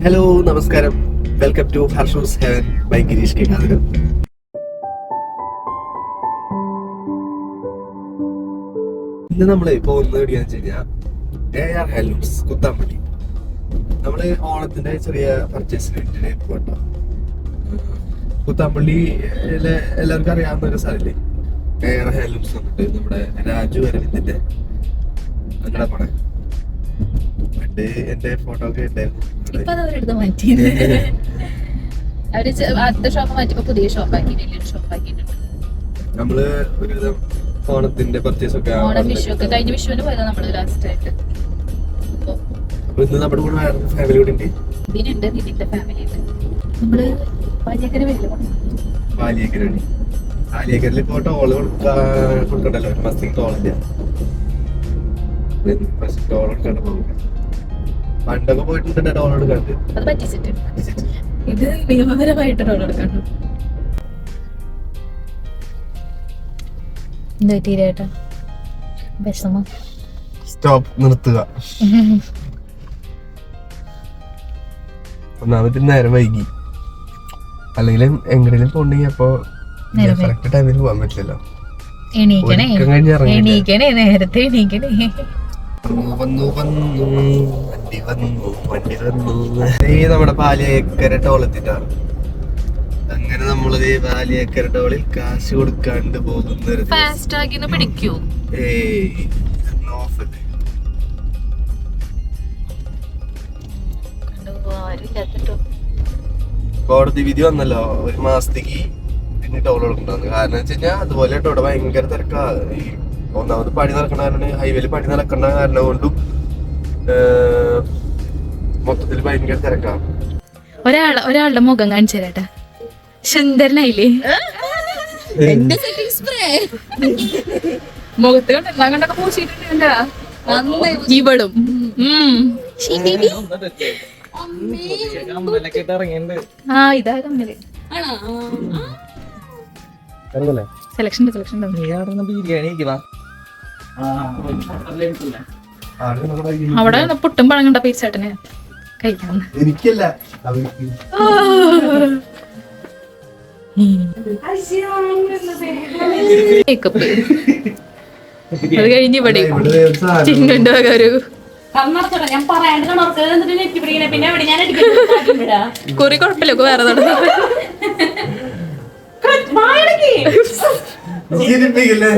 Hello നമസ്കാരം. Welcome to Harshu's heaven by Girish K Kathakan ഇന്ന് നമ്മൾ ഇപ്പോൾ ഒന്ന് എവിടെയാന്ന് വെച്ച് കഴിഞ്ഞാൽ എ ആർ ഹാൻഡ്ലൂംസ് കുത്താമ്പള്ളി നമ്മൾ ഓണത്തിന്റെ ചെറിയ പർച്ചേസ് വേണ്ടിയിട്ട് പോട്ടോ കുത്താമ്പള്ളിയിലെ എല്ലാവർക്കും അറിയാവുന്ന ഒരു സ്ഥലമില്ലേ എ ആർ ഹാൻഡ്ലൂംസ് എന്നിട്ട് നമ്മുടെ രാജു അരവിന്ദിന്റെ. അങ്ങനെ പണം പണ്ട് എന്റെ ഫോട്ടോ ഒക്കെ ഉണ്ടായിരുന്നു. ഇപ്പൊ അത് അവരെടുത്ത് മാറ്റി അവർ ആദ്യത്തെ ഷോപ്പ് മാറ്റിയപ്പോ പുതിയ ഷോപ്പാക്കി വലിയൊരു ഷോപ്പാക്കിയിട്ടുണ്ട് നമ്മൾ ഒരുവിധം ഓണത്തിന്റെ പർച്ചേസ് ഒക്കെ ഓണം വിഷു ഒക്കെ കഴിഞ്ഞ വിഷുവിന് പോയതാ നമ്മൾ ലാസ്റ്റ് ആയിട്ട്. ഇന്ന് നമ്മുടെ കൂടെ ഫാമിലി കൂടെ ഉണ്ട്. ഇതിനുണ്ട് ഇതിന്റെ ഫാമിലി ഉണ്ട് നമ്മൾ പാചകര വലിയ പാലിയേക്കരാണ് പാലിയേക്കരിൽ ഇപ്പൊ ടോൾ കൊടുക്കാ കൊടുക്കണ്ടല്ലോ? മസ്തിങ് ടോളില്ല ടോൾ കൊടുക്കണ്ട പോകും പണ്ടൊക്കെ പോയിട്ടുണ്ട് ഡോൺ എടുക്കാണ്ട് അത് പറ്റിച്ചിട്ട്. ഇത് നിയമപരമായിട്ട് ഡോൺ എടുക്കാണ്ട് തീരായിട്ടാ വിഷമം. സ്റ്റോപ്പ് നിർത്തുക. ഒന്നാമത്തെ നേരം വൈകി. അല്ലെങ്കിൽ എങ്ങനെയും പോണെങ്കി അപ്പൊ കറക്റ്റ് ടൈമിൽ പോകാൻ പറ്റില്ലല്ലോ. എണീക്കണേ. എണീക്കണേ നേരത്തെ എണീക്കണേ. വന്നു. വണ്ടി വന്നു വണ്ടി വന്നു ഈ നമ്മുടെ പാലിയേക്കര ടോളെത്തിട്ടാണ് അങ്ങനെ നമ്മളത് പാലിയേക്കര ടോളിൽ കാശ് കൊടുക്കാണ്ട് പോകുന്ന ഒരു ദിവസം. ഫാസ്റ്റ് ആക്കി പിടിക്കൂ. ഏയ് ഓഫല്ലേ കോടതി വിധി വന്നല്ലോ ഒരു മാസത്തേക്ക് പിന്നെ ടോൾ കൊടുക്കണ്ടെന്ന്. കാരണം വെച്ച് കഴിഞ്ഞാൽ അതുപോലെ ഇവിടെ ഭയങ്കര തിരക്കാ. ഒന്നാമത് പണി നടക്കണ കാരണം ഹൈവേയിൽ പണി നടക്കണ കാരണം കൊണ്ടും മൊത്തത്തിൽ ഭയങ്കര തിരക്കാണ് ഒരാളെ ഒരാളുടെ മുഖം കാണിച്ചു തരാട്ടാ. സുന്ദരനായില്ലേ? മുഖത്ത് കണ്ടോ കണ്ടൊക്കെ പൂശിട്ടുണ്ട് ഇവളും. ആ ഇതാ കമ്മൽ. സെലക്ഷൻ സെലക്ഷൻ അവിടെ പുട്ടും പഴങ്ങണ്ട കണ്ട പീച്ചേട്ടന് എനിക്കല്ല മേക്കപ്പ് അത് കഴിഞ്ഞ് ഇവിടെ ഒരു കുറി കുഴപ്പമില്ല വേറെ തുടങ്ങി ചിരിപ്പിക്കില്ലേ?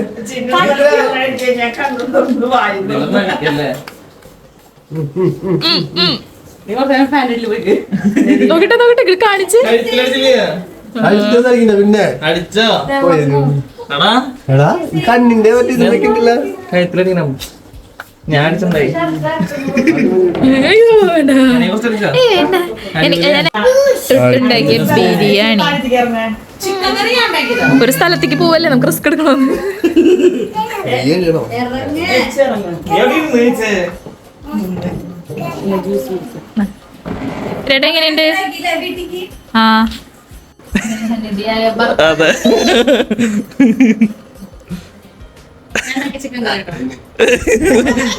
നോക്കട്ടെ നോക്കട്ടെ ഇത് കാണിച്ച്. അടിച്ചത് അറിയില്ല പിന്നെ. അടിച്ചോ? എടാ. കണ്ണിന്റെ പറ്റി കഴുത്തിലടിക്കണം. ഞാൻ അടിച്ചിട്ടുണ്ടായി ഉണ്ടാക്കിയ ബിരിയാണി ഒരു സ്ഥലത്തേക്ക് പോവല്ലേ? നമുക്ക് റിസ്ക് എടുക്കണമെന്ന് കഴിച്ചേ? രേട്ടാ എങ്ങനെയുണ്ട്? ആ. അതെ.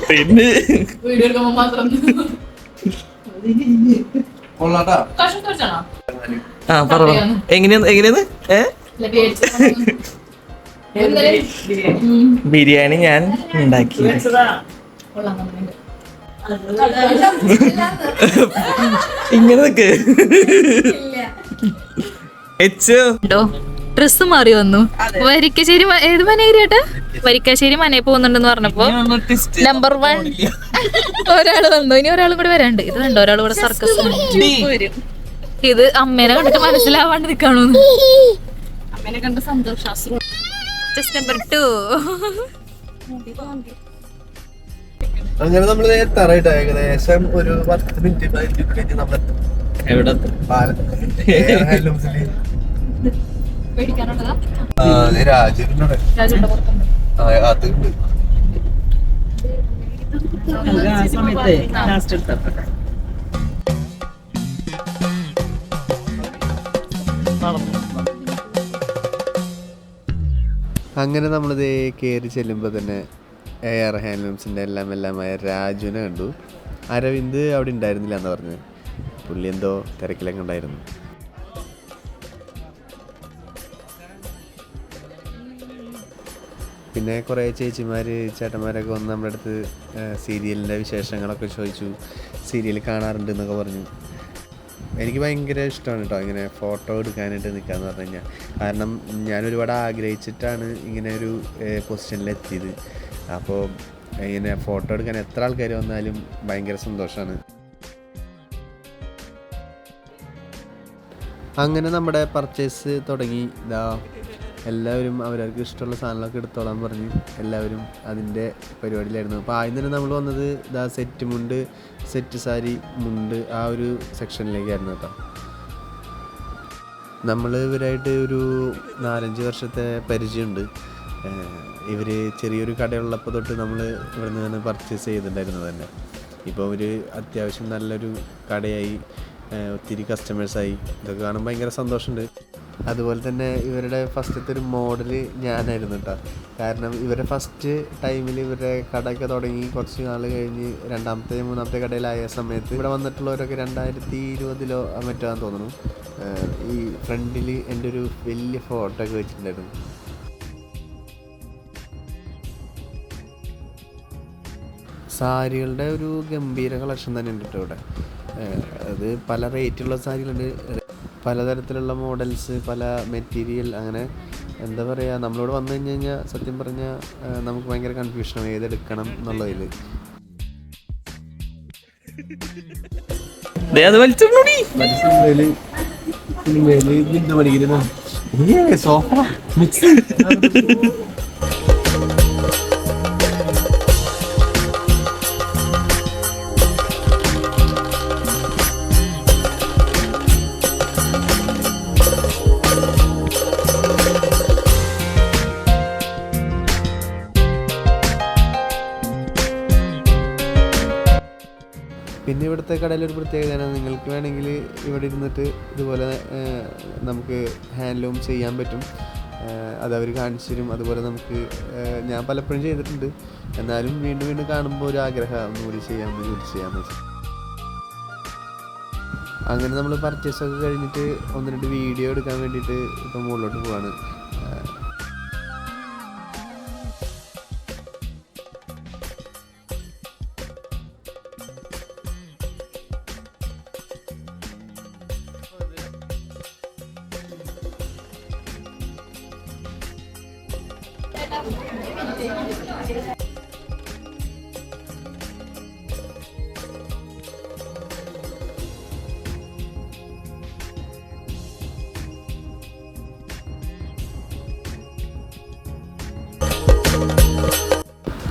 പിന്നെ. വീഡിയോ എടുക്കുമ്പോ മാത്രം. ആ പറ. എങ്ങനെയാന്ന് എങ്ങനെയാന്ന്? ഏ? ബിരിയാണി ഞാൻ ഉണ്ടാക്കി. ഇങ്ങനെ നിക്ക്. എച്ച്. ഡ്രസ് മാറി വന്നു. വരിക്കശ്ശേരി ഏത് മനേരി ഏട്ടാ? വരിക്കാശ്ശേരി. മനയിൽ പോകുന്നുണ്ടെന്ന് പറഞ്ഞപ്പോ നമ്പർ വൺ ഒരാൾ വന്നു. ഇനി ഒരാളും കൂടി വരാണ്ട് ഇത് കണ്ടോ? ഒരാൾ കൂടെ സർക്കസ് വരും. ഇത് അമ്മേനെ കണ്ടിട്ട് മനസ്സിലാവാണ്ട് നിക്കാണോ അമ്മേനെ കണ്ട് സന്തോഷം ജസ്റ്റ് നമ്പർ ടു അങ്ങനെ നമ്മൾ എത്താറായിട്ട് ഏകദേശം ഒരു പത്ത് മിനിറ്റ് നമ്മൾ എവിടെ പാലത്തിൽ പേടിക്കാനുള്ളതാ? രാജുവിനോട് അത് അങ്ങനെ നമ്മളിത് കയറി ചെല്ലുമ്പോൾ തന്നെ എ ആർ ഹാൻഡ്ലൂംസിന്റെ എല്ലാം എല്ലാമായ രാജുവിനെ കണ്ടു. അരവിന്ദ് അവിടെ ഉണ്ടായിരുന്നില്ല എന്ന് പറഞ്ഞ് പുള്ളി എന്തോ തിരക്കിലൊക്കെ ഉണ്ടായിരുന്നു. പിന്നെ കുറേ ചേച്ചിമാർ ചേട്ടന്മാരൊക്കെ വന്ന് നമ്മുടെ അടുത്ത് സീരിയലിന്റെ വിശേഷങ്ങളൊക്കെ ചോദിച്ചു. സീരിയൽ കാണാറുണ്ട് എന്നൊക്കെ പറഞ്ഞു. എനിക്ക് ഭയങ്കര ഇഷ്ടമാണ് കേട്ടോ ഇങ്ങനെ ഫോട്ടോ എടുക്കാനായിട്ട് നിൽക്കാന്ന് പറഞ്ഞു കഴിഞ്ഞാൽ കാരണം ഞാൻ ഒരുപാട് ആഗ്രഹിച്ചിട്ടാണ് ഇങ്ങനെ ഒരു പൊസിഷനിൽ എത്തിയത് അപ്പോൾ ഇങ്ങനെ ഫോട്ടോ എടുക്കാൻ എത്ര ആൾക്കാർ വന്നാലും ഭയങ്കര സന്തോഷമാണ് അങ്ങനെ നമ്മുടെ പർച്ചേസ് തുടങ്ങി. ഇതാ എല്ലാവരും അവരവർക്ക് ഇഷ്ടമുള്ള സാധനങ്ങളൊക്കെ എടുത്തോളാൻ പറഞ്ഞ്. എല്ലാവരും അതിന്റെ പരിപാടിയിലായിരുന്നു. അപ്പോൾ ആദ്യം തന്നെ നമ്മൾ വന്നത് ഇതാ സെറ്റ് മുണ്ട് സെറ്റ് സാരി മുണ്ട് ആ ഒരു സെക്ഷനിലേക്കായിരുന്നു കേട്ടോ. നമ്മൾ ഇവരായിട്ട് ഒരു നാലഞ്ച് വർഷത്തെ പരിചയമുണ്ട്. ഇവർ ചെറിയൊരു കടയുള്ളപ്പോൾ തൊട്ട് നമ്മൾ ഇവിടെ നിന്ന് പർച്ചേസ് ചെയ്തിട്ടുണ്ടായിരുന്നത് തന്നെ. ഇപ്പോൾ ഒരു അത്യാവശ്യം നല്ലൊരു കടയായി ഒത്തിരി കസ്റ്റമേഴ്സായി ഇതൊക്കെ കാണുമ്പോൾ ഭയങ്കര സന്തോഷമുണ്ട്. അതുപോലെ തന്നെ ഇവരുടെ ഫസ്റ്റത്തെ ഒരു മോഡൽ ഞാനായിരുന്നു കേട്ടോ കാരണം ഇവരുടെ ഫസ്റ്റ് ടൈമിൽ ഇവരുടെ കടയൊക്കെ തുടങ്ങി കുറച്ച് നാൾ കഴിഞ്ഞ് രണ്ടാമത്തെ മൂന്നാമത്തെ കടയിലായ സമയത്ത് ഇവിടെ വന്നിട്ടുള്ളവരൊക്കെ രണ്ടായിരത്തി ഇരുപതിലോ മറ്റോ ആണെന്ന് തോന്നുന്നു. ഈ ഫ്രണ്ടിൽ എന്റെ ഒരു വലിയ ഫോട്ടോ ഒക്കെ വെച്ചിട്ടുണ്ടായിരുന്നു. സാരികളുടെ ഒരു ഗംഭീര കളക്ഷൻ തന്നെ ഉണ്ട് കേട്ടോ ഇവിടെ. അത് പല റേറ്റുള്ള സാരികളുണ്ട്. പലതരത്തിലുള്ള മോഡൽസ് പല മെറ്റീരിയൽ അങ്ങനെ എന്താ പറയുക നമ്മളോട് വന്നു കഴിഞ്ഞ് കഴിഞ്ഞാൽ സത്യം പറഞ്ഞാൽ നമുക്ക് ഭയങ്കര കൺഫ്യൂഷനാണ് ഏതെടുക്കണം എന്നുള്ളതിൽ ദേ അത് വലിച്ചോടി സോഫ പിന്നെ ഇവിടുത്തെ കടയിൽ ഒരു പ്രത്യേകതയാണ് നിങ്ങൾക്ക് വേണമെങ്കിൽ ഇവിടെ ഇരുന്നിട്ട് ഇതുപോലെ നമുക്ക് ഹാൻഡ്ലൂം ചെയ്യാൻ പറ്റും. അത് അവർ കാണിച്ചു തരും. അതുപോലെ നമുക്ക് ഞാൻ പലപ്പോഴും ചെയ്തിട്ടുണ്ട്. എന്നാലും വീണ്ടും വീണ്ടും കാണുമ്പോൾ ഒരു ആഗ്രഹം ഒന്നുകൂടി ചെയ്യാൻ ജോലി വെച്ചാൽ അങ്ങനെ നമ്മൾ പർച്ചേസ് ഒക്കെ കഴിഞ്ഞിട്ട് ഒന്ന് രണ്ട് വീഡിയോ എടുക്കാൻ വേണ്ടിയിട്ട് ഇപ്പം മുകളിലോട്ട് പോവാണ്.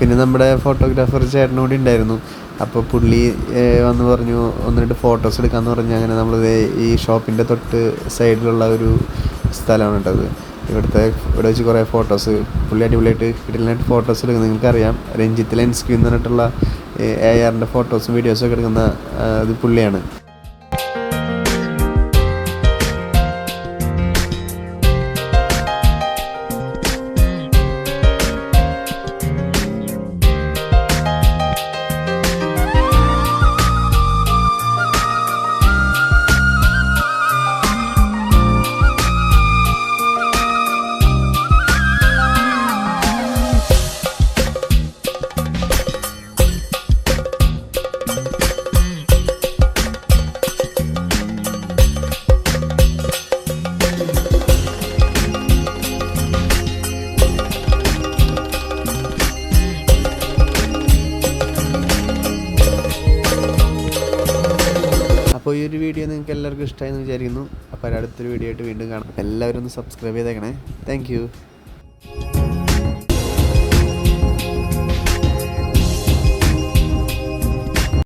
പിന്നെ നമ്മുടെ ഫോട്ടോഗ്രാഫർ ചേട്ടനും കൂടി ഉണ്ടായിരുന്നു. അപ്പോൾ പുള്ളി വന്ന് പറഞ്ഞു ഒന്ന് രണ്ട് ഫോട്ടോസ് എടുക്കാമെന്ന് പറഞ്ഞു. അങ്ങനെ നമ്മൾ ഈ ഷോപ്പിന്റെ തൊട്ട് സൈഡിലുള്ള ഒരു സ്ഥലമാണ് കേട്ടത് ഇവിടുത്തെ ഇവിടെ വെച്ച് കുറേ ഫോട്ടോസ് പുള്ളി അടിപൊളിയായിട്ട് കിടലായിട്ട് ഫോട്ടോസ് എടുക്കുന്നത് നിങ്ങൾക്കറിയാം. രഞ്ജിത്ത് ലെൻസ്ക്യൂ എന്ന് പറഞ്ഞിട്ടുള്ള എ ആറിന്റെ ഫോട്ടോസും വീഡിയോസും ഒക്കെ എടുക്കുന്ന ഇത് പുള്ളിയാണ്. അപ്പോൾ ഈ ഒരു വീഡിയോ നിങ്ങൾക്ക് എല്ലാവർക്കും ഇഷ്ടമായി എന്ന് വിചാരിക്കുന്നു. അപ്പോൾ അടുത്തൊരു വീഡിയോ ആയിട്ട് വീണ്ടും കാണാം. എല്ലാവരും ഒന്ന് സബ്സ്ക്രൈബ് ചെയ്തേക്കണേ. താങ്ക്